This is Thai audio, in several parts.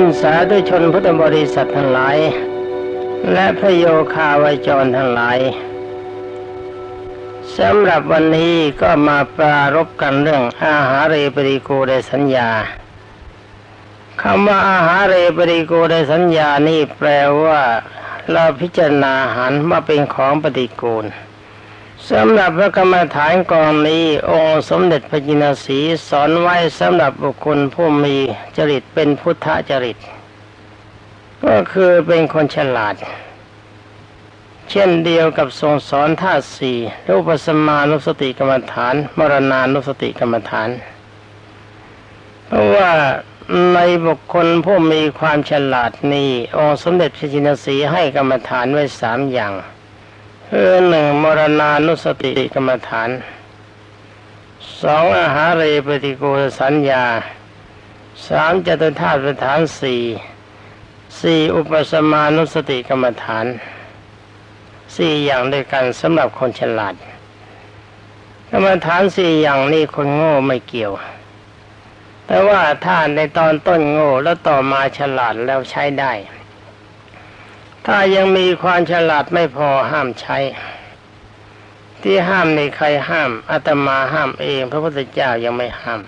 านสาธุชนพุทธบริษัททั้งหลาย และพระโยคาวจรทั้งหลายสำหรับวันนี้ก็มาปรารบกันเรื่องอาหารเรปริโกได้สัญญาคำว่าอาหารเรปริโกได้สัญญานี่แปลว่า เราพิจารณาอาหารว่าเป็นของปฏิกูล สำหรับพระกรรมฐานกองนี้องค์สมเด็จพระจินสีสอนไว้สำหรับบุคคลผู้มีจริตเป็นพุทธจริต ก็คือเป็นคนฉลาด เช่นเดียวกับทรงสอนธาตุสี่รูปสมานุสติกรรมฐาน มรณานุสติกรรมฐาน เพราะว่าในบุคคลผู้มีความฉลาดนี้องค์สมเด็จพระจินสีให้กรรมฐานไว้สามอย่าง คือหนึ่งมรณานุสติกรรมฐานสองอาหารเรปฏิโกสัญญาสามจตุธาตุฐานสี่สี่อุปสมานุสติกรรมฐานสี่อย่างด้วยกันสำหรับคนฉลาดกรรมฐานสี่อย่างนี้คนโง่ไม่เกี่ยว แต่ว่าถ้าในตอนต้นโง่แล้วต่อมาฉลาดแล้วใช้ได้ ถ้ายังมีความฉลาดไม่พอห้ามใช้ ที่ห้ามในใครห้ามอาตมาห้ามเอง พระพุทธเจ้ายังไม่ห้าม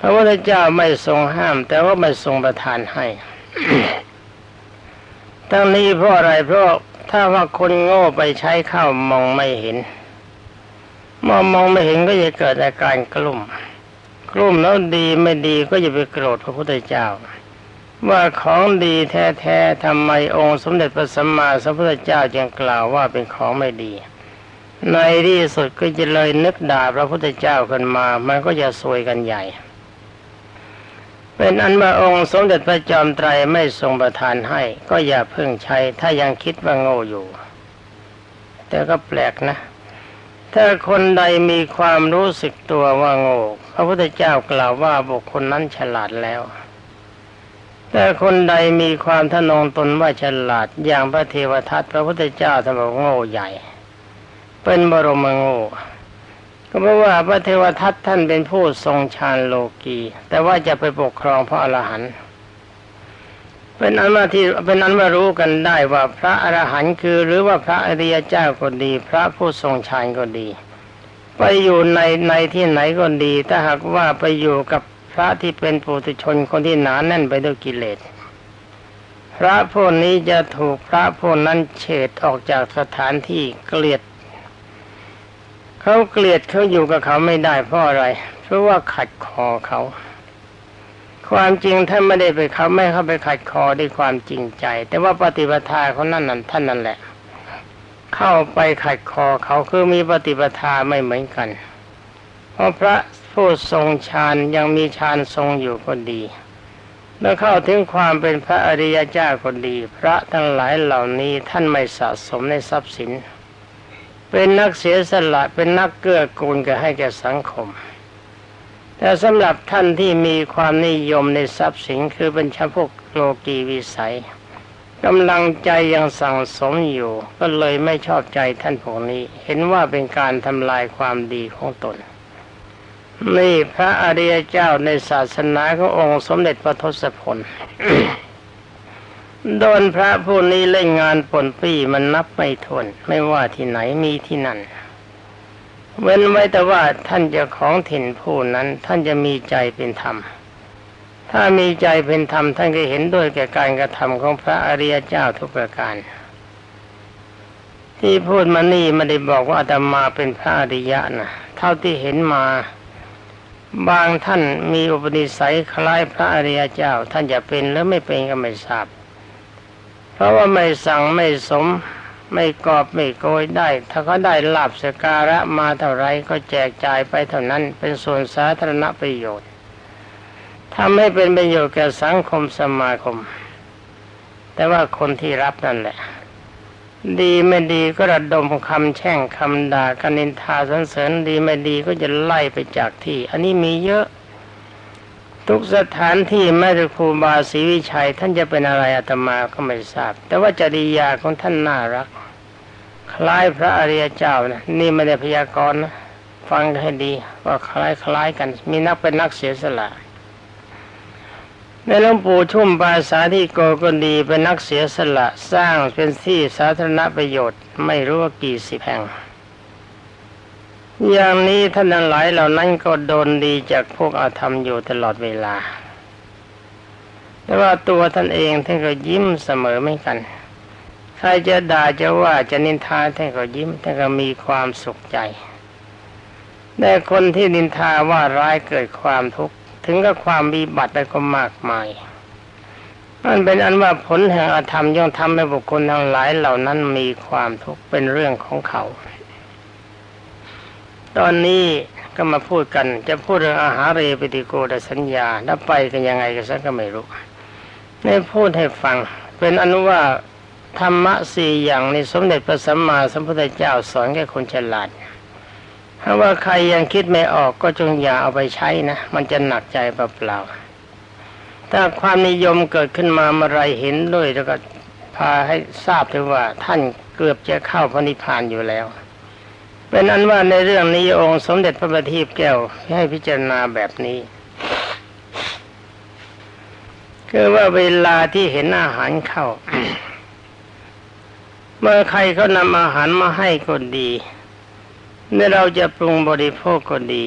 พระพุทธเจ้าไม่ทรงห้าม แต่ว่าไม่ทรงประทานให้ทั้งนี้เพราะอะไรเพราะถ้าว่าคนโง่ไปใช้ข้าวมองไม่เห็นมองมองไม่เห็นก็จะเกิดอาการกลุ่ม กลุ่มแล้วดีไม่ดีก็จะไปโกรธพระพุทธเจ้า ว่าของดีแท้ๆทำไมองค์สมเด็จพระสัมมาสัมพุทธเจ้าจึงกล่าวว่าเป็นของไม่ดี ในที่สุดก็จะเลยนึกด่าพระพุทธเจ้ากันมา มันก็จะซวยกันใหญ่ เป็นอันว่าองค์สมเด็จพระจอมไตรไม่ทรงประทานให้ ก็อย่าเพิ่งใช้ถ้ายังคิดว่าโง่อยู่ แต่ก็แปลกนะ ถ้าคนใดมีความรู้สึกตัวว่าโง่พระพุทธเจ้ากล่าวว่าบุคคลนั้นฉลาดแล้ว แต่คนใดมีความทนงตนว่าฉลาด อย่างพระเทวทัตพระพุทธเจ้าท่านบอกโง่ใหญ่ เป็นบรมโง่ก็เพราะว่าพระเทวทัตท่านเป็นผู้ทรงฌานโลกีแต่ว่าจะไปปกครองพระอรหันต์เป็นอันว่าที่เป็นอันว่ารู้กันได้ว่าพระอรหันต์คือ หรือว่าพระอริยเจ้าก็ดี พระผู้ทรงฌานก็ดี ไปอยู่ในในที่ไหนก็ดี ถ้าหากว่าไปอยู่กับ พระที่เป็นปุถุชนคนที่หนานแน่นไปด้วยกิเลส พระพวกนี้จะถูกพระพวกนั้นเฉดออกจากสถานที่เกลียด เขาเกลียดเขาอยู่กับเขาไม่ได้เพราะอะไร เพราะว่าขัดคอเขา ความจริงท่านไม่ได้ไปเขาไม่เข้าไปขัดคอด้วยความจริงใจ แต่ว่าปฏิปทาเขานั่นนั่นท่านนั่นแหละ เข้าไปขัดคอเขาคือมีปฏิปทาไม่เหมือนกัน เพราะพระ ผู้ทรงฌานยังมีฌานทรงอยู่ก็ดี เมื่อเข้าถึงความเป็นพระอริยเจ้าก็ดี พระทั้งหลายเหล่านี้ท่านไม่สะสมในทรัพย์สิน เป็นนักเสียสละเป็นนักเกื้อกูลกันให้แก่สังคม แต่สำหรับท่านที่มีความนิยมในทรัพย์สินคือเป็นชาพวกโลกีวิสัยกำลังใจยังสั่งสมอยู่ ก็เลยไม่ชอบใจท่านพวกนี้ เห็นว่าเป็นการทำลายความดีของตน นี่พระอริยเจ้าในศาสนาขององค์สมเด็จพระทศพลโดนพระผู้นี้เล่นงานปนปี้มันนับไม่ถ้วนไม่ว่าที่ไหนมีที่นั่น เว้นไว้แต่ว่าท่านจะของถิ่นผู้นั้น ท่านจะมีใจเป็นธรรม ถ้ามีใจเป็นธรรมท่านก็เห็นด้วยแก่การกระทำของพระอริยเจ้าทุกประการ ที่พูดมานี่ไม่ได้บอกว่าอาตมาเป็นพระอริยะนะเท่าที่เห็นมา บางท่านมีอุปนิสัยคล้ายพระอริยเจ้า ท่านจะเป็นหรือไม่เป็นก็ไม่ทราบ เพราะว่าไม่สั่งไม่สมไม่กอบไม่โกยได้ ถ้าเขาได้ลาบสการะมาเท่าไรก็แจกจ่ายไปเท่านั้นเป็นส่วนสาธารณประโยชน์ทำให้เป็นประโยชน์แก่สังคมสมาคม แต่ว่าคนที่รับนั่นแหละ ดีไม่ดีก็ระดมคำแช่งคำด่ากันนินทาสรรเสริญดีไม่ดีก็จะไล่ไปจากที่ อันนี้มีเยอะ ทุกสถานที่แม้แต่ครูบาศรีวิชัย ท่านจะเป็นอะไรอาตมาก็ไม่ทราบ แต่ว่าจริยาของท่านน่ารัก คล้ายพระอริยเจ้านะนี่ไม่ได้พยากรณ์นะฟังให้ดีว่าคล้ายคล้ายกัน มีนักเป็นนักเสียสละ ในหลวงปู่ชุ่มปาสาธิโกก็ดีเป็นนักเสียสละสร้างเป็นที่สาธารณประโยชน์ไม่รู้ว่ากี่สิบแห่ง อย่างนี้ท่านทั้งหลายเหล่านั้นก็โดนดีจากพวกอาธรรมอยู่ตลอดเวลา แต่ว่าตัวท่านเองท่านก็ยิ้มเสมอไม่กัน ใครจะด่าจะว่าจะนินทาท่านก็ยิ้มท่านก็มีความสุขใจแต่คนที่นินทาว่าร้ายเกิดความทุกข์ ถึงกับความมีบัตรไปก็มากมายมันเป็นอันว่าผลแห่งอาธรรมย่อมทำให้บุคคลทั้งหลายเหล่านั้นมีความทุกข์เป็นเรื่องของเขา ตอนนี้ก็มาพูดกัน จะพูดเรื่องอาหารเรปฏิโกดสัญญาแล้วไปกันยังไงกันสักก็ไม่รู้ในพูดให้ฟัง เป็นอนุว่าธรรมะสี่อย่างในสมเด็จพระสัมมาสัมพุทธเจ้าสอนแก่คนฉลาด ถ้าว่าใครยังคิดไม่ออกก็จงอย่าเอาไปใช้นะ มันจะหนักใจเปล่าๆถ้าความนิยมเกิดขึ้นมาเมื่อไรเห็นด้วยแล้วก็พาให้ทราบถึงว่าท่านเกือบจะเข้าพระนิพพานอยู่แล้ว เป็นอันว่าในเรื่องนี้องค์สมเด็จพระบัณฑิตแก้วให้พิจารณาแบบนี้คือว่าเวลาที่เห็นอาหารเข้า เมื่อใครเขานำอาหารมาให้ก็ดี เมื่อเราจะปรุงบริโภคก็ดี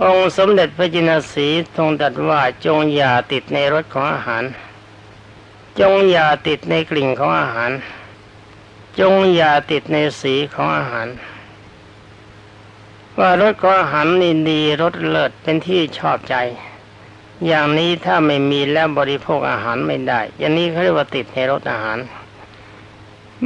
องค์สมเด็จพระจินสีทรงตรัสว่าจงอย่าติดในรสของอาหาร จงอย่าติดในกลิ่นของอาหาร จงอย่าติดในสีของอาหาร ว่ารสของอาหารนี่ดีรสเลิศเป็นที่ชอบใจ อย่างนี้ถ้าไม่มีแล้วบริโภคอาหารไม่ได้ อย่างนี้เขาเรียกว่าติดในรสอาหาร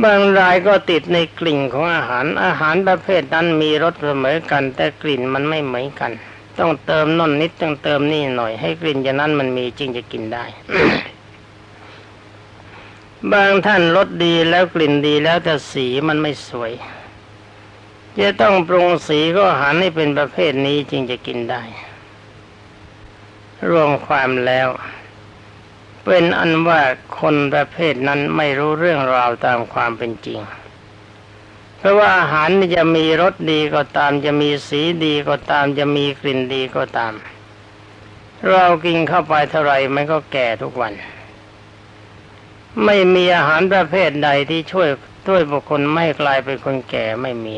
บางรายก็ติดในกลิ่นของอาหาร อาหารประเภทนั้นมีรสเสมอกัน แต่กลิ่นมันไม่เหมือนกัน ต้องเติมน่นนิดต้องเติมนี่หน่อย ให้กลิ่นอย่างนั้นมันมีจริงจะกินได้ บางท่านรสดีแล้วกลิ่นดีแล้วแต่สีมันไม่สวย จะต้องปรุงสีก็อาหารให้เป็นประเภทนี้จึงจะกินได้ รวมความแล้ว เป็นอันว่าคนประเภทนั้นไม่รู้เรื่องราวตามความเป็นจริง เพราะว่าอาหารจะมีรสดีก็ตาม จะมีสีดีก็ตาม จะมีกลิ่นดีก็ตาม เรากินเข้าไปเท่าไรมันก็แก่ทุกวัน ไม่มีอาหารประเภทใดที่ช่วยช่วยบุคคลไม่กลายเป็นคนแก่ไม่มี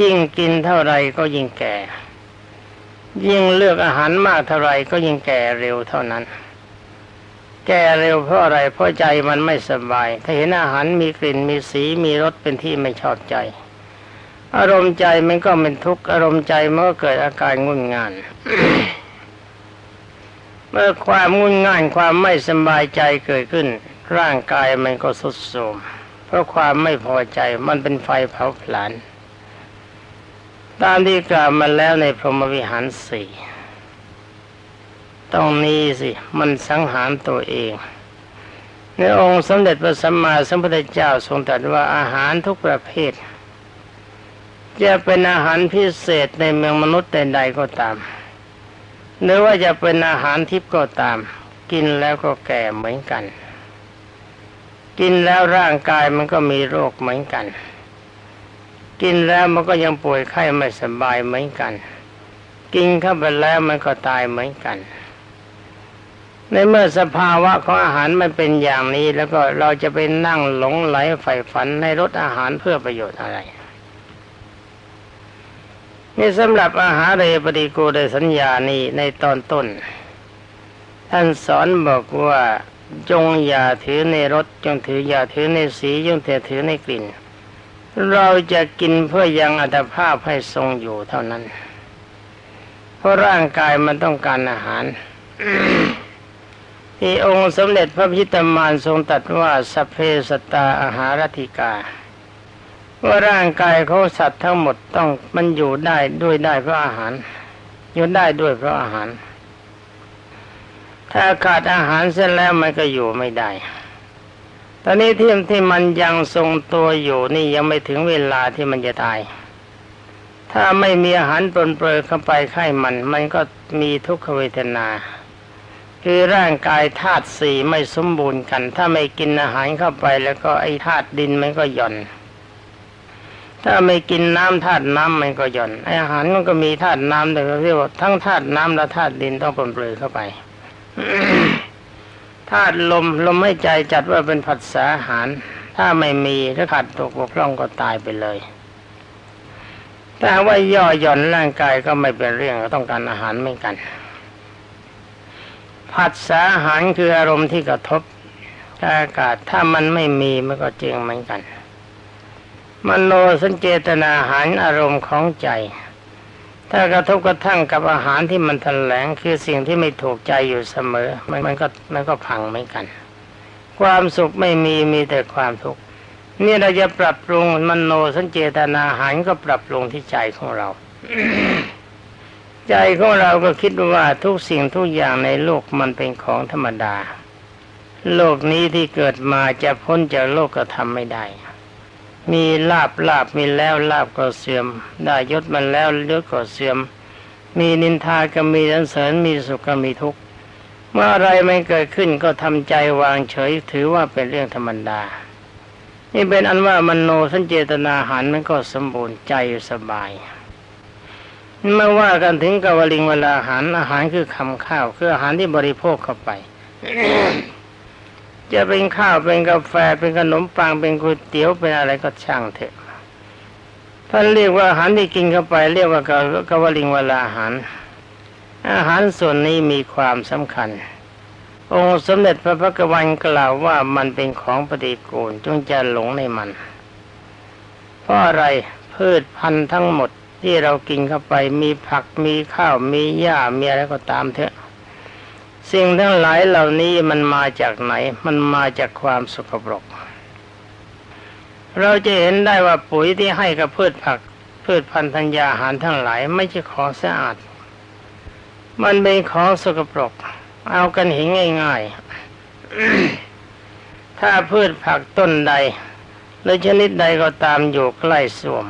ยิ่งกินเท่าไรก็ยิ่งแก่ ยิ่งเลือกอาหารมากเท่าไรก็ยิ่งแก่เร็วเท่านั้น แก่เร็วเพราะอะไรเพราะใจมันไม่สบาย ถ้าเห็นอาหารมีกลิ่นมีสีมีรสเป็นที่ไม่ชอบใจ อารมณ์ใจมันก็เป็นทุกข์อารมณ์ใจมันก็เกิดอาการงุนงานเมื่อความงุนง่านความไม่สบายใจเกิดขึ้น ร่างกายมันก็สุดโทรมเพราะความไม่พอใจมันเป็นไฟเผาผลาญตามที่กล่าวมาแล้วในพรหมวิหารสี่ ตรงนี้สิมันสังหารตัวเองในองค์สมเด็จพระสัมมาสัมพุทธเจ้าทรงตรัสว่าอาหารทุกประเภท จะเป็นอาหารพิเศษในเมืองมนุษย์ใดๆก็ตาม หรือว่าจะเป็นอาหารทิพย์ก็ตาม กินแล้วก็แก่เหมือนกัน กินแล้วร่างกายมันก็มีโรคเหมือนกัน กินแล้วมันก็ยังป่วยไข้ไม่สบายเหมือนกัน กินเข้าไปแล้วมันก็ตายเหมือนกัน ในเมื่อสภาวะของอาหารมันเป็นอย่างนี้แล้วก็เราจะไปนั่งหลงไหลใฝ่ฝันในรสอาหารเพื่อประโยชน์อะไรนี่สำหรับอาหารเรปฏิโกไดสัญญานี้ในตอนต้น ท่านสอนบอกว่าจงอย่าถือในรสจงถืออย่าถือในสีจงถือในกลิ่น เราจะกินเพื่อยังอัตภาพให้ทรงอยู่เท่านั้น เพราะร่างกายมันต้องการอาหาร ที่องค์สมเด็จพระพิตามานทรงตรัสว่าสเพสตาอาหารติกา ว่าร่างกายเขาสัตว์ทั้งหมดต้องมันอยู่ได้ด้วยได้เพราะอาหาร อยู่ได้ด้วยเพราะอาหาร ถ้าขาดอาหารเส้นแล้วมันก็อยู่ไม่ได้ ตอนนี้ที่ที่มันยังทรงตัวอยู่นี่ยังไม่ถึงเวลาที่มันจะตาย ถ้าไม่มีอาหารปนเปื้อนเข้าไปไข้มัน มันก็มีทุกขเวทนา คือร่างกายธาตุสี่ไม่สมบูรณ์กัน ถ้าไม่กินอาหารเข้าไปแล้วก็ไอ้ธาตุดินมันก็หย่อน ถ้าไม่กินน้ำธาตุน้ำมันก็หย่อนอาหารมันก็มีธาตุน้ำแต่เรียกว่าทั้งธาตุน้ำและธาตุดินต้องปนเปื้อนเข้าไปธาตุลมลมให้ใจจัดว่าเป็นผัสสะอาหาร ถ้าไม่มีถ้าขาดตกบกพร่องก็ตายไปเลยถ้าว่าย่อหย่อนร่างกายก็ไม่เป็นเรื่องก็ต้องการอาหารเหมือนกัน ผัสสะอาหารคืออารมณ์ที่กระทบอากาศถ้ามันไม่มีมันก็เจงเหมือนกัน มโนสัญเจตนาอาหารอารมณ์ของใจ ถ้ากระทบกระทั่งกับอาหารที่มันแถลงคือสิ่งที่ไม่ถูกใจอยู่เสมอ มันมันก็มันก็พังเหมือนกัน ความสุขไม่มีมีแต่ความทุกข์นี่เราจะปรับปรุงมโนสัญเจตนาอาหารก็ปรับปรุงที่ใจของเรา ใจของเราก็คิดว่าทุกสิ่งทุกอย่างในโลกมันเป็นของธรรมดา โลกนี้ที่เกิดมาจะพ้นจากโลกก็ทำไม่ได้ มีลาบลาบมีแล้วลาบก็เสื่อม ได้ยศมันแล้วยศก็เสื่อม มีนินทาก็มีสรรเสริญมีสุขก็มีทุกข์เมื่ออะไรไม่เกิดขึ้นก็ทำใจวางเฉยถือว่าเป็นเรื่องธรรมดา นี่เป็นอันว่ามนโนสัญเจตนาหารมันก็สมบูรณ์ใจสบาย เมื่อว่ากันถึงกวลิงเวลาอาหารอาหารคือคำข้าว คืออาหารที่บริโภคเข้าไป จะเป็นข้าวเป็นกาแฟเป็นขนมปังเป็นก๋วยเตี๋ยวเป็นอะไรก็ช่างเถอะท่านเรียกว่าอาหารที่กินเข้าไป เรียกว่ากกวลิงเวลาอาหาร อาหารส่วนนี้มีความสำคัญ องค์สมเด็จพระพักวันกล่าวว่ามันเป็นของปฏิกูลจงจะหลงในมัน เพราะอะไรพืชพันธุ์ทั้งหมด ที่เรากินเข้าไปมีผักมีข้าวมีหญ้ามีอะไรก็ตามเถอะ สิ่งทั้งหลายเหล่านี้มันมาจากไหน มันมาจากความสกปรก เราจะเห็นได้ว่าปุ๋ยที่ให้กับพืชผักพืชพันธุ์ธัญญาหารทั้งหลายไม่ใช่ของสะอาด มันเป็นของสกปรก เอากันเห็นง่ายๆ ถ้าพืชผักต้นใดหรือชนิดใดก็ตามอยู่ใกล้ส้วม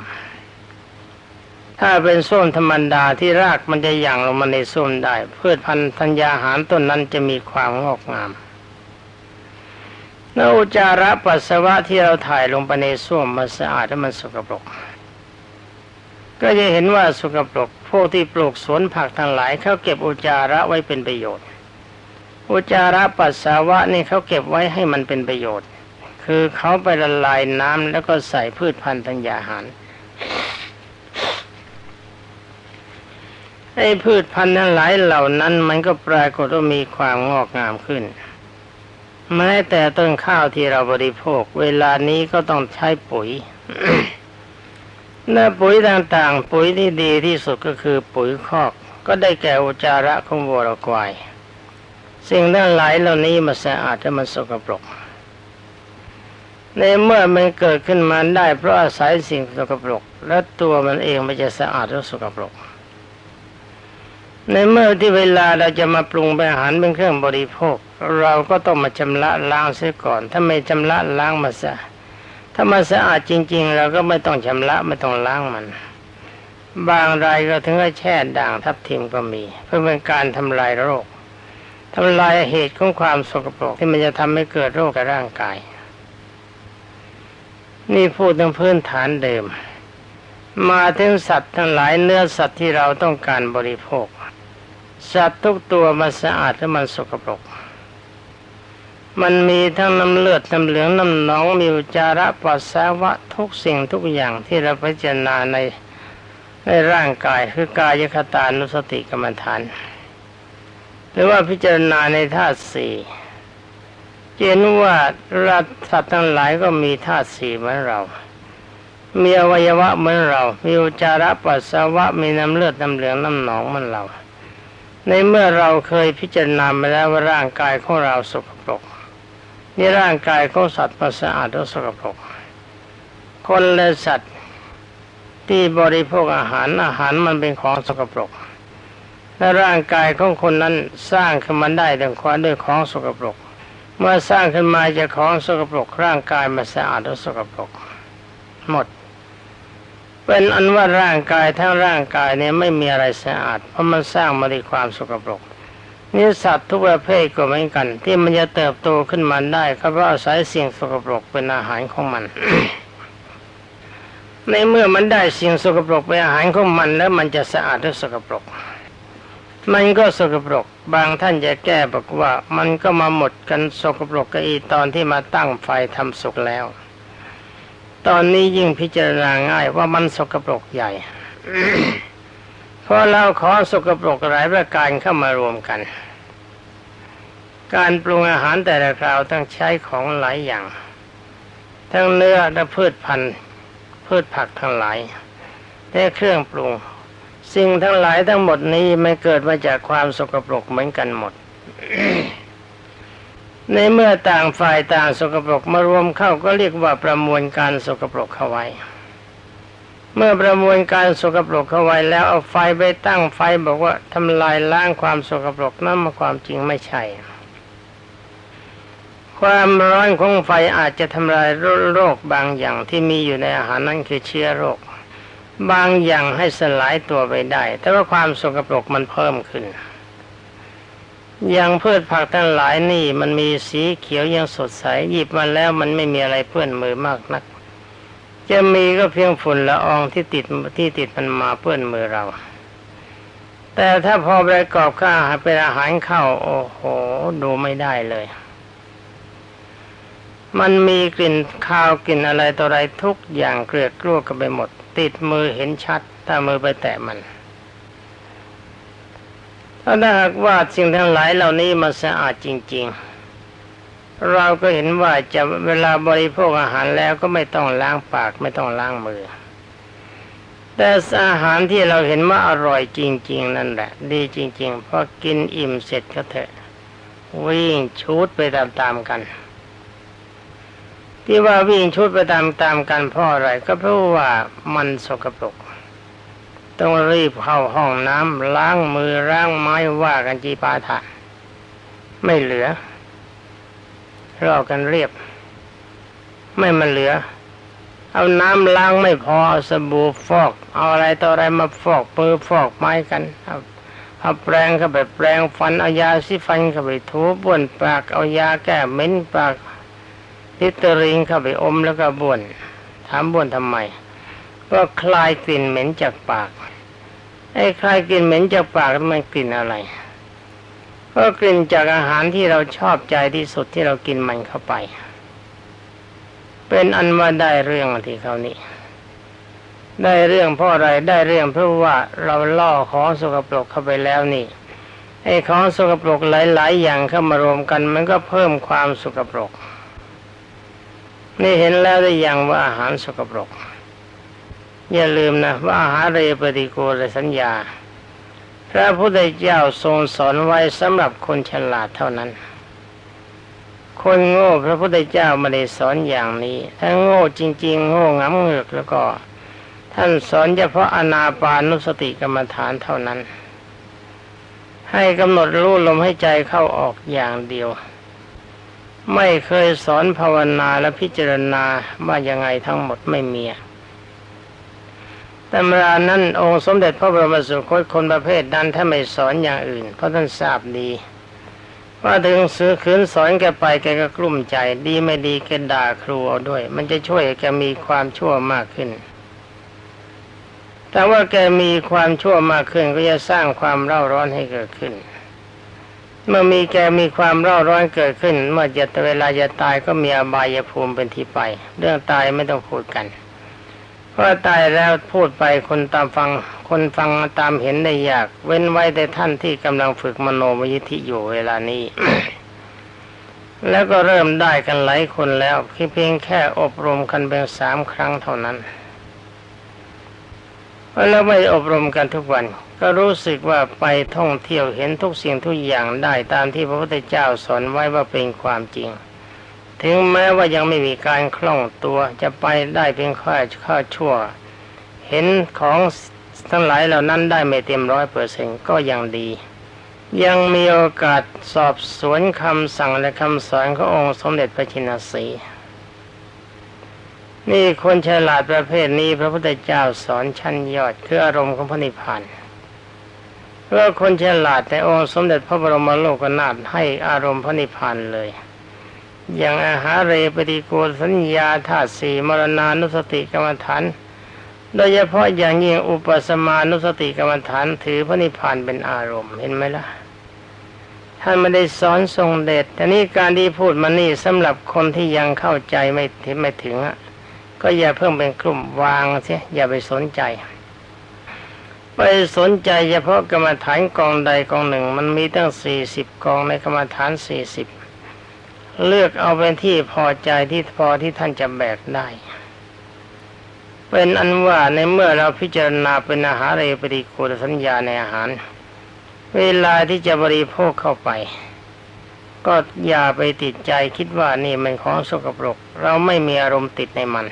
ถ้าเป็นส้มธรรมดาที่รากมันจะหยั่งลงมาในส้มได้พืชพันธุ์ธัญญาหารต้นนั้นจะมีความงอกงามแล้วอุจาระปัสสาวะที่เราถ่ายลงไปในส้วมมันสะอาดและมันสกปรก ก็จะเห็นว่าสกปรก พวกที่ปลูกสวนผักทั้งหลายเขาเก็บอุจาระไว้เป็นประโยชน์ อุจาระปัสสาวะนี่เขาเก็บไว้ให้มันเป็นประโยชน์ คือเขาไปละลายน้ำแล้วก็ใส่พืชพันธุ์ธัญญาหาร ไอ้พืชพันธุ์ทั้งหลายเหล่านั้นมันก็ปรากฏว่ามีความงอกงามขึ้นแม้แต่ต้นข้าวที่เราบริโภค เวลานี้ก็ต้องใช้ปุ๋ยเนื้อปุ๋ยต่างๆ ปุ๋ยที่ดีที่สุดก็คือปุ๋ยคอก ก็ได้แก่อุจาระของวัวควาย สิ่งทั้งหลายเหล่านี้มันสะอาดและมันสกปรก ในเมื่อมันเกิดขึ้นมาได้เพราะอาศัยสิ่งสกปรก และตัวมันเองมันจะสะอาดและสกปรก ในเมื่อที่เวลาเราจะมาปรุงอาหารเป็นเครื่องบริโภค เราก็ต้องมาชำระล้างเสียก่อน ถ้าไม่ชำระล้างมาซะถ้ามันสะอาดจริง ๆ เราก็ไม่ต้องชำระไม่ต้องล้างมัน บางรายก็ถึงกับแช่ด่างทับทิมก็มี เพื่อเป็นการทำลายโรคทำลายเหตุของความสกปรกที่มันจะทำให้เกิดโรคกับร่างกาย นี่พูดถึงพื้นฐานเดิม มาถึงสัตว์ทั้งหลายเนื้อสัตว์ที่เราต้องการบริโภค สัตว์ทุกตัวมันสะอาดและมันสกปรก มันมีทั้งน้ำเลือดน้ำเหลืองน้ำหนองมีอุจาระปัสสาวะทุกสิ่งทุกอย่างที่เราพิจารณาในในร่างกายคือกายคตานุสติกรรมฐาน หรือว่าพิจารณาในธาตุสี่เห็นว่ารัสัตว์ทั้งหลายก็มีธาตุสี่เหมือนเรา มีอวัยวะเหมือนเรา มีอุจาระปัสสาวะ มีน้ำเลือดน้ำเหลืองน้ำหนองเหมือนเรา ในเมื่อเราเคยพิจารณามาแล้วว่าร่างกายของเราสกปรกนี่ร่างกายของสัตว์มันสะอาดหรือสกปรกคนและสัตว์ที่บริโภคอาหารอาหารมันเป็นของสกปรก และร่างกายของคนนั้นสร้างขึ้นมาได้ด้วยความด้วยของสกปรก เมื่อสร้างขึ้นมาจากของสกปรกร่างกายมันสะอาดหรือสกปรก หมด เป็นอันว่าร่างกายทั้งร่างกายเนี่ยไม่มีอะไรสะอาด เพราะมันสร้างมาด้วยความสกปรกนี่สัตว์ทุกประเภทก็เหมือนกัน ที่มันจะเติบโตขึ้นมาได้ก็เพราะอาศัยสิ่งสกปรกเป็นอาหารของมัน ในเมื่อมันได้สิ่งสกปรกเป็นอาหารของมัน แล้วมันจะสะอาดหรือสกปรก มันก็สกปรก บางท่านจะแก้บอกว่า มันก็มาหมดกันสกปรกกันอีตอนที่มาตั้งไฟทำสุกแล้ว ตอนนี้ยิ่งพิจารณาง่ายว่ามันสกปรกใหญ่เพราะเราขอสกปรกหลายประการเข้ามารวมกัน การปรุงอาหารแต่ละคราวต้องใช้ของหลายอย่าง ทั้งเนื้อและพืชพันธุ์พืชผักทั้งหลายและเครื่องปรุง สิ่งทั้งหลายทั้งหมดนี้ไม่เกิดมาจากความสกปรกเหมือนกันหมด ในเมื่อต่างฝ่ายต่างสกปรกมารวมเข้าก็เรียกว่าประมวลการสกปรกเข้าไว้ เมื่อประมวลการสกปรกเข้าไว้แล้วเอาไฟไปตั้งไฟบอกว่าทำลายล้างความสกปรกนั่นมาความจริงไม่ใช่ ความร้อนของไฟอาจจะทำลายโรคบางอย่างที่มีอยู่ในอาหารนั่นคือเชื้อโรค บางอย่างให้สลายตัวไปได้ แต่ว่าความสกปรกมันเพิ่มขึ้น ย่างพืชผักทั้งหลายนี่ มันมีสีเขียวยังสดใสหยิบมาแล้วมันไม่มีอะไรเปื้อนมือมากนัก จะมีก็เพียงฝุ่นละอองที่ติดที่ติดมันมาเปื้อนมือเรา แต่ถ้าพอประกอบข้าวเป็นอาหารเข้าโอ้โห ดูไม่ได้เลย มันมีกลิ่นข้าวกลิ่นอะไรต่ออะไรทุกอย่างเกลือกกลัวกันไปหมด ติดมือเห็นชัด ถ้ามือไปแตะมัน ถ้าหากว่าสิ่งทั้งหลายเหล่านี้มันสะอาดจริง ๆ เราก็เห็นว่าจะเวลาบริโภคอาหารแล้วก็ไม่ต้องล้างปากไม่ต้องล้างมือ แต่อาหารที่เราเห็นว่าอร่อยจริง ๆ นั่นแหละ ดีจริงๆพอกินอิ่มเสร็จก็เถอะ วิ่งชุดไปตามๆกันที่ว่าวิ่งชุดไปตามๆกันเพราะอะไรก็เพราะว่ามันสกปรก ต้องรีบเข้าห้องน้ำล้างมือล้างไม้ว่ากันจีปาถะไม่เหลือรอกันเรียบ ไม่มันเหลือ เอาน้ำล้างไม่พอเอาสบู่ฟอก เอาอะไรต่ออะไรมาฟอกมือฟอกไม้กันเอาเอาแปรงเข้าไปแปรงฟันเอายาสีฟันเข้าไปถูบ้วนปากเอายาแก้เหม็นปากลิตริงเข้าไปอมแล้วก็บ้วนถามบ้วนทำไมก็คลายกลิ่นเหม็นจากปาก ไอ้ใคลายกลิ่นเหม็นจากปากมันกลิ่นอะไร ก็กลิ่นจากอาหารที่เราชอบใจที่สุดที่เรากินมันเข้าไป เป็นอันว่าได้เรื่องที่เขานี้ได้เรื่องเพราะอะไรได้เรื่องเพราะว่าเราล่อของสกปรกเข้าไปแล้วนี่ไอ้ของสกปรกหลาย ๆ อย่างเข้ามารวมกัน มันก็เพิ่มความสกปรก นี่เห็นแล้วได้อย่างว่าอาหารสกปรก อย่าลืมนะว่าอาหารเรปฏิโกลสัญญา พระพุทธเจ้าทรงสอนไว้สำหรับคนฉลาดเท่านั้น คนโง่พระพุทธเจ้าไม่ได้สอนอย่างนี้ ถ้าโง่จริง ๆ โง่งำเงือกแล้วก็ ท่านสอนเฉพาะอนาปานุสติกรรมฐานเท่านั้น ให้กำหนดรู้ลมให้ใจเข้าออกอย่างเดียว ไม่เคยสอนภาวนาและพิจารณาว่ายังไงทั้งหมดไม่มี ตำรานั้นองค์สมเด็จพระบรมสุคตคนประเภทนั้นถ้าไม่สอนอย่างอื่น เพราะท่านทราบดีว่าถึงซื้อขืนสอนแกไปแกก็กลุ้มใจดีไม่ดีแกด่าครูเอาด้วย มันจะช่วยแกมีความชั่วมากขึ้น แต่ว่าแกมีความชั่วมากขึ้นก็จะสร้างความเร่าร้อนให้เกิดขึ้น เมื่อมีแกมีความเร่าร้อนเกิดขึ้น เมื่อจะเวลาจะตายก็มีอบายภูมิเป็นที่ไป เรื่องตายไม่ต้องพูดกัน พราตายแล้วพูดไปคนตามฟัง คนฟังตามเห็นได้ยาก เว้นไว้แต่ท่านที่กำลังฝึกมโนมยิธิอยู่เวลานี้ แล้วก็เริ่มได้กันหลายคนแล้วเพียงแค่อบรมกันเพียงสามครั้งเท่านั้นแล้วไม่อบรมกันทุกวัน ก็รู้สึกว่าไปท่องเที่ยวเห็นทุกสิ่งทุกอย่างได้ตามที่พระพุทธเจ้าสอนไว้ว่าเป็นความจริง ถึงแม้ว่ายังไม่มีการคล่องตัวจะไปได้เพียงค่าค่าชั่ว เห็นของทั้งหลายเหล่านั้นได้ไม่เต็มร้อยเปอร์เซ็นก็ยังดี ยังมีโอกาสสอบสวนคำสั่งและคำสอนขององค์สมเด็จพระชินสีนี่คนฉลาดประเภทนี้พระพุทธเจ้าสอนชั้นยอดคืออารมณ์ของพระนิพพานเพื่อคนฉลาดแต่องค์สมเด็จพระบรมโลกนาถให้อารมณ์พระนิพพานเลย อย่างอาหารเรปฏิโกสัญญาธาตุสี่มรณานุสติกรรมฐาน โดยเฉพาะอย่างยิ่งอุปสมานุสติกรรมฐานถือพระนิพพานเป็นอารมณ์เห็นไหมล่ะท่านไม่ได้สอนทรงเดชแต่นี่การที่พูดมานี่สำหรับคนที่ยังเข้าใจไม่ถึงไม่ถึงอะก็อย่าเพิ่งเป็นกลุ่มวางเสียอย่าไปสนใจ ไปสนใจเฉพาะกรรมฐานกองใดกองหนึ่ง มันมีตั้งสี่สิบกองในกรรมฐานสี่สิบ เลือกเอาเป็นที่พอใจที่พอที่ท่านจะแบกได้ เป็นอันว่าในเมื่อเราพิจารณาเป็นอาหารเรปฏิกูลสัญญาในอาหาร เวลาที่จะบริโภคเข้าไป ก็อย่าไปติดใจคิดว่านี่มันของสกปรก เราไม่มีอารมณ์ติดในมัน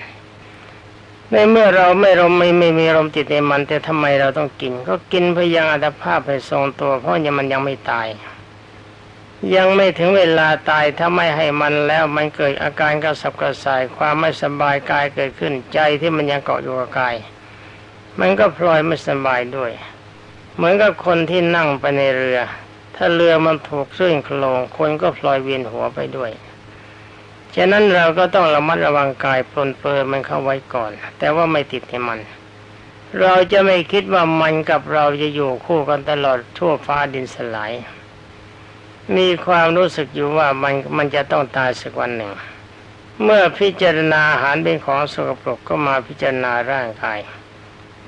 ในเมื่อเราไม่รมไม่ไม่มีอารมณ์ติดในมัน แต่ทำไมเราต้องกิน ก็กินเพื่อยังอัตภาพให้ทรงตัว เพราะยังมันยังไม่ตาย ยังไม่ถึงเวลาตายถ้าไม่ให้มันแล้วมันเกิดอาการกระสับกระส่ายความไม่สบายกายเกิดขึ้นใจที่มันยังเกาะอยู่กับกาย มันก็พลอยไม่สบายด้วย เหมือนกับคนที่นั่งไปในเรือ ถ้าเรือมันถูกซึ่งโคลงคนก็พลอยเวียนหัวไปด้วยฉะนั้นเราก็ต้องระมัดระวังกายปลนเปลือมันเข้าไว้ก่อน แต่ว่าไม่ติดให้มัน เราจะไม่คิดว่ามันกับเราจะอยู่คู่กันตลอดทั่วฟ้าดินสลาย มีความรู้สึกอยู่ว่ามันมันจะต้องตายสักวันหนึ่ง เมื่อพิจารณาอาหารเป็นของสกปรกก็มาพิจารณาร่างกาย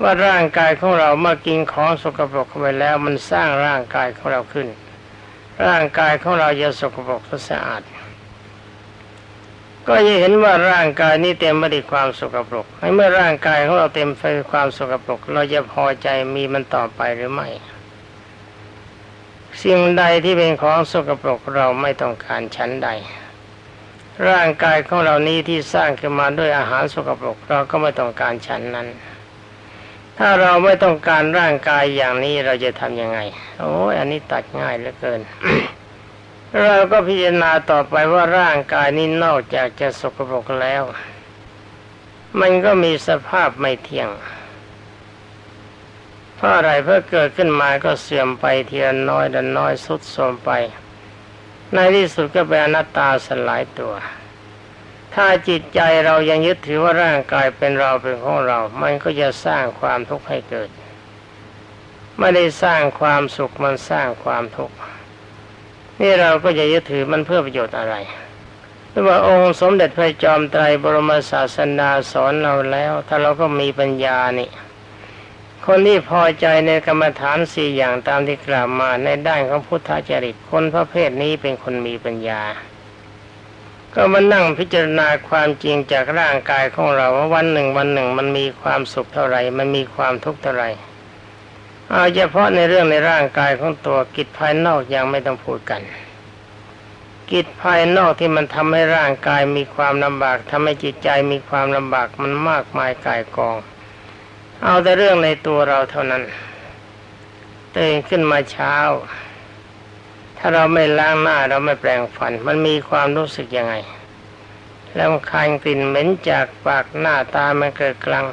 ว่าร่างกายของเราเมื่อกินของสกปรกเข้าไปแล้ว มันสร้างร่างกายของเราขึ้น ร่างกายของเราจะสกปรกสะอาด ก็จะเห็นว่าร่างกายนี้เต็มไปด้วยความสกปรกในเมื่อร่างกายของเราเต็มไปด้วยความสกปรกเราจะพอใจมีมันต่อไปหรือไม่ สิ่งใดที่เป็นของสกปรกเราไม่ต้องการชั้นใด ร่างกายของเรานี้ที่สร้างขึ้นมาด้วยอาหารสกปรกเราก็ไม่ต้องการชั้นนั้น ถ้าเราไม่ต้องการร่างกายอย่างนี้เราจะทำยังไง โอ้ยอันนี้ตัดง่ายเหลือเกิน เราก็พิจารณาต่อไปว่าร่างกายนี้นอกจากจะสกปรกแล้ว มันก็มีสภาพไม่เที่ยง เพราะอะไรเพื่อเกิดขึ้นมาก็เสื่อมไปเทีละน้อยละน้อยสุดโทมไป ในที่สุดก็เป็นอนัตตาสลายตัว ถ้าจิตใจเรายังยึดถือว่าร่างกายเป็นเราเป็นของเรา มันก็จะสร้างความทุกข์ให้เกิด ไม่ได้สร้างความสุขมันสร้างความทุกข์นี่เราก็จะยึดถือมันเพื่อประโยชน์อะไรหรือว่าองค์สมเด็จพระจอมไตรบรมศาสนาสอนเราแล้ว ถ้าเราก็มีปัญญานี่ คนที่พอใจในกรรมฐานสี่อย่างตามที่กล่าวมาในด้านของพุทธจริตคนประเภทนี้เป็นคนมีปัญญา ก็มานั่งพิจารณาความจริงจากร่างกายของเราว่าวันหนึ่งวันหนึ่งมันมีความสุขเท่าไหร่ มันมีความทุกข์เท่าไหร่เอาเฉพาะในเรื่องในร่างกายของตัวกิจภายนอกยังไม่ต้องพูดกัน กิจภายนอกที่มันทำให้ร่างกายมีความลำบากทำให้จิตใจมีความลำบากมันมากมายกายกอง เอาแต่เรื่องในตัวเราเท่านั้นตื่นขึ้นมาเช้า ถ้าเราไม่ล้างหน้าเราไม่แปรงฟัน มันมีความรู้สึกยังไง แล้วคายกลิ่นเหม็นจากปากหน้าตามันเกิดกลาง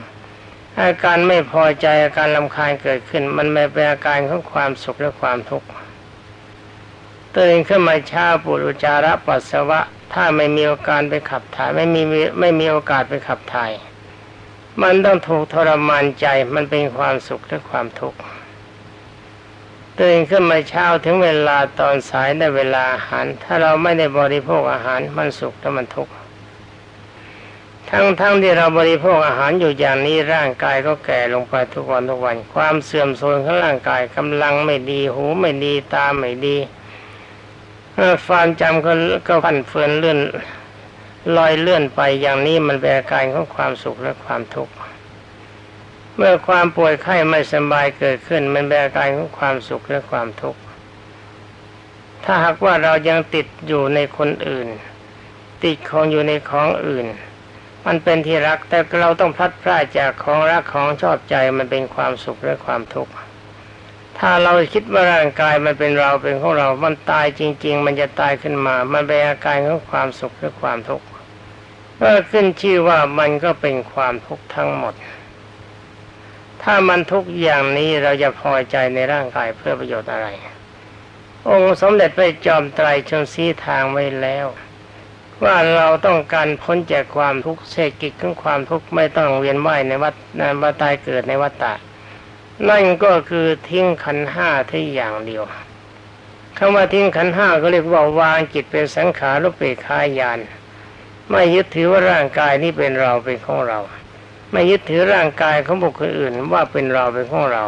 อาการไม่พอใจอาการลำคาญเกิดขึ้น มันไม่เป็นอาการของความสุขและความทุกข์ตื่นขึ้นมาเช้าปวดอุจจาระปัสสาวะ ถ้าไม่มีโอกาสไปขับถ่ายไม่มีไม่มีโอกาสไปขับถ่าย มันต้องถูกทรมานใจมันเป็นความสุขและความทุกข์ตื่นขึ้นมาเช้าถึงเวลาตอนสายได้เวลาอาหาร ถ้าเราไม่ได้บริโภคอาหารมันสุขและมันทุกข์ทั้งๆทที่เราบริโภคอาหารอยู่อย่างนี้ร่างกายก็แก่ลงไปทุกวันทุกวัน ความเสื่อมโทรมของร่างกายกำลังไม่ดีหูไม่ดีตาไม่ดีความจำก็ก็พันเฟือนเลื่อน ลอยเลื่อนไปอย่างนี้มันเป็นอาการของความสุขและความทุกข์เมื่อความป่วยไข้ไม่สบายเกิดขึ้น มันเป็นอาการของความสุขและความทุกข์ถ้าหากว่าเรายังติดอยู่ในคนอื่น ติดของอยู่ในของอื่น มันเป็นที่รักแต่เราต้องพลัดพรากจากของรักของชอบใจมันเป็นความสุขและความทุกข์ถ้าเราคิดว่าร่างกายมันเป็นเราเป็นของเรา มันตายจริง ๆ มันจะตายขึ้นมา มันเป็นอาการของความสุขและความทุกข์ ก็ขึ้นชื่อว่ามันก็เป็นความทุกข์ทั้งหมด ถ้ามันทุกอย่างนี้เราจะพอใจในร่างกายเพื่อประโยชน์อะไร องค์สมเด็จพระจอมไตรชนสีทางไว้แล้ว ว่าเราต้องการพ้นจากความทุกข์เศรษฐกิจของความทุกข์ไม่ต้องเวียนว่ายในวัฏในวัตายเกิดในวัฏฏะนั่นก็คือทิ้งขันห้าที่อย่างเดียวคำว่าทิ้งขันห้าก็เรียกว่าวางจิตเป็นสังขารลุเปกายาน ไม่ยึดถือว่าร่างกายนี้เป็นเราเป็นของเรา ไม่ยึดถือร่างกายของบุคคลอื่นว่าเป็นเราเป็นของเรา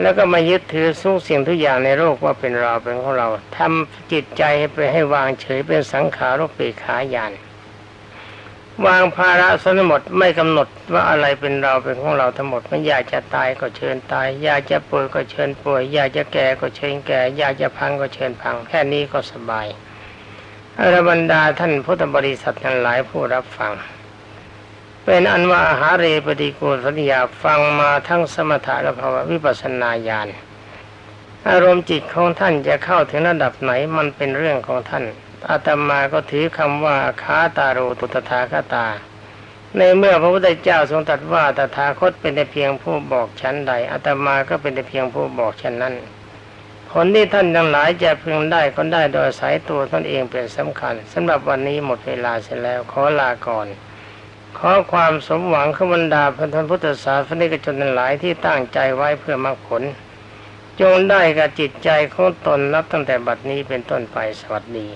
แล้วก็ไม่ยึดถือทุกสิ่งทุกอย่างในโลกว่าเป็นเราเป็นของเราทำจิตใจให้ไปให้วางเฉยเป็นสังขารุปเปกขายานวางภาระสนหมดไม่กำหนดว่าอะไรเป็นเราเป็นของเราทั้งหมดไม่อยากจะตายก็เชิญตาย อยากจะป่วยก็เชิญป่วย อยากจะแก่ก็เชิญแก่ อยากจะพังก็เชิญพัง แค่นี้ก็สบาย อรบรรดาท่านพุทธบริษัททั้งหลายผู้รับฟัง เป็นอันว่าอาหาเรปฏิกูลสัญญาฟังมาทั้งสมถะและภาวะวิปัสนาญาณอารมณ์จิตของท่านจะเข้าถึงระดับไหนมันเป็นเรื่องของท่านอาตมาก็ถือคำว่าคาตาโรตุตถาคตา ในเมื่อพระพุทธเจ้าทรงตรัสว่าตถาคตเป็นแต่เพียงผู้บอกชั้นใดอาตมาก็เป็นแต่เพียงผู้บอกชั้นนั้น ผลที่ท่านทั้งหลายจะพึงได้ก็ได้โดยสายตัวตนเองเป็นสำคัญสำหรับวันนี้หมดเวลาเสร็จแล้วขอลาก่อน ขอความสมหวังขบันดาพันธพุทธศาสนิกชนทั้งหลายที่ตั้งใจไว้เพื่อมรรคผล จงได้กับจิตใจของตนนับตั้งแต่บัดนี้เป็นต้นไปสวัสดี